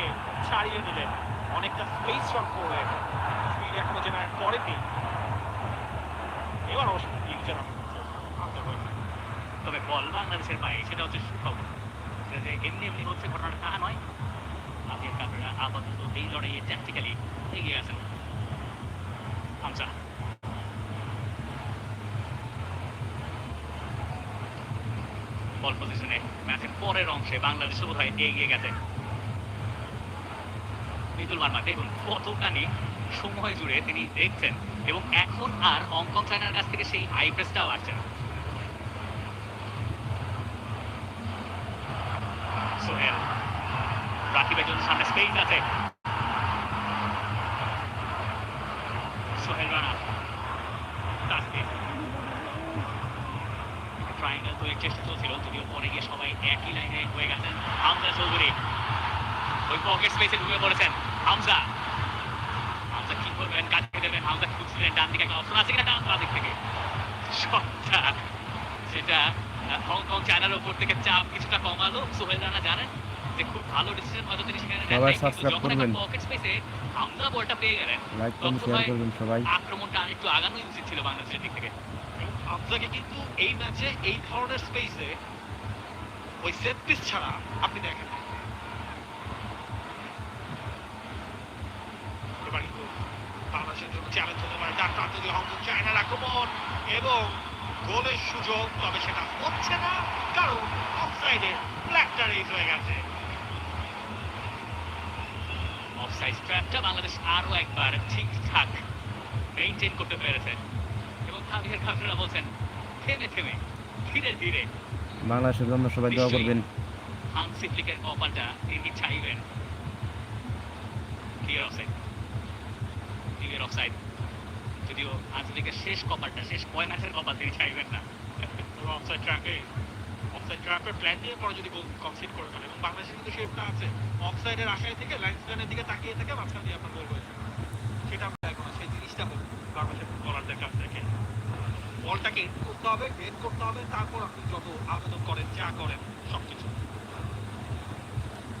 থেকে ছাড়িয়ে দিলেন। অনেকটা স্পেস শট করলেন স্পিড এখনও জেনারেট করেনি। এবার অবশ্য তবে বল বাংলাদেশের সেটা হচ্ছে সুখবর। এমনি এমনি হচ্ছে, ঘটনাটা তা নয়। আবির কাবরা আপাতত এই লড়াইয়ে ট্যাকটিক্যালি এগিয়ে আছেন। বল পজিশনে ম্যাচের পরের অংশে বাংলাদেশ বোধ হয় এগিয়ে গেছে? মিতুল মার্মা। দেখুন, কতখানি সময় জুড়ে তিনি দেখছেন এবং এখন আর হংকং চায়নার কাছ থেকে সেই হাই আসছে না। রাকিবের জন্য সামনে স্পেস আছে। সোহেল রানা, তাসকিন। ট্রায়াঙ্গেল তৈরির চেষ্টা চলছিল, যদিও পরে গিয়ে সবাই একই লাইনে হয়ে গেছেন। হামজা চৌধুরী ওই পকেট স্পেসে ঢুকে পড়েছেন হামজা। হামজা কি করবেন? কাজে দেবেন হামজা খুঁজছিলেন ডান দিকে একটা অপশন আছে কিনা ডান দিক থেকে। শটটা সেটা হংকং চায়নার উপর থেকে চাপ কিছুটা কমালো। সোহেল রানা জানেন যে খুব ভালো ডিসিশন হয়তো তিনি সেখানে সবাই নাই, কিন্তু subscribe যখন করবেন। পকেট স্পেসে হামজা বলটা পেয়ে গেলেন লাইক কমেন্ট শেয়ার করবেন সবাই। আক্রমণটা আরেকটু আগানোই উচিত ছিল বাংলাদেশের দিক থেকে। হামজাকে কিন্তু এই ম্যাচে এই ধরনের স্পেসে ওই সেট পিস ছাড়া আপনি দেখেন না। এবার কিন্তু বাংলাদেশের জন্য চ্যালেঞ্জ হতে পারে। ডান প্রান্ত দিয়ে হংকং চায়নার আক্রমণ এবং গোলের সুযোগ তবে সেটা হচ্ছে না কারণ অফসাইডে ব্ল্যাকটা রেজ হয়ে গেছে। অফসাইড ট্র্যাপটা বাংলাদেশ আরও একবার ঠিকঠাক মেইনটেইন করতে পেরেছে। এবং খাবির খাবিরা বলছেন থেমে থেমে ধীরে ধীরে। বাংলাদেশের জন্য সবাই দোয়া করবেন। কপালটা তিনি চাইবেন। ক্লিয়ার অফসাইড ক্লিয়ার অফসাইড যদিও আনসিপ্লিকের শেষ কপালটা, শেষ কয় ম্যাচের কপাল তিনি চাইবেন না। অফসাইড ট্র্যাপে অফসাইড ট্র্যাপের প্ল্যান দিয়ে পরে যদি গোল কনসিড করে ফেলে, এবং বাংলাদেশের কিন্তু শেপটা আছে। অফসাইডের আশায় থেকে লাইনসলাইনের দিকে তাকিয়ে থেকে মাঝখান দিয়ে আপনার গোল হয়েছে। সেটা আমরা এখন সেই জিনিসটা হোক, বাংলাদেশের ফুটবলারদের কাছ থেকে। বলটাকে করতে হবে হেড করতে হবে, তারপর আপনি যত আবেদন করেন, যা করেন সব কিছু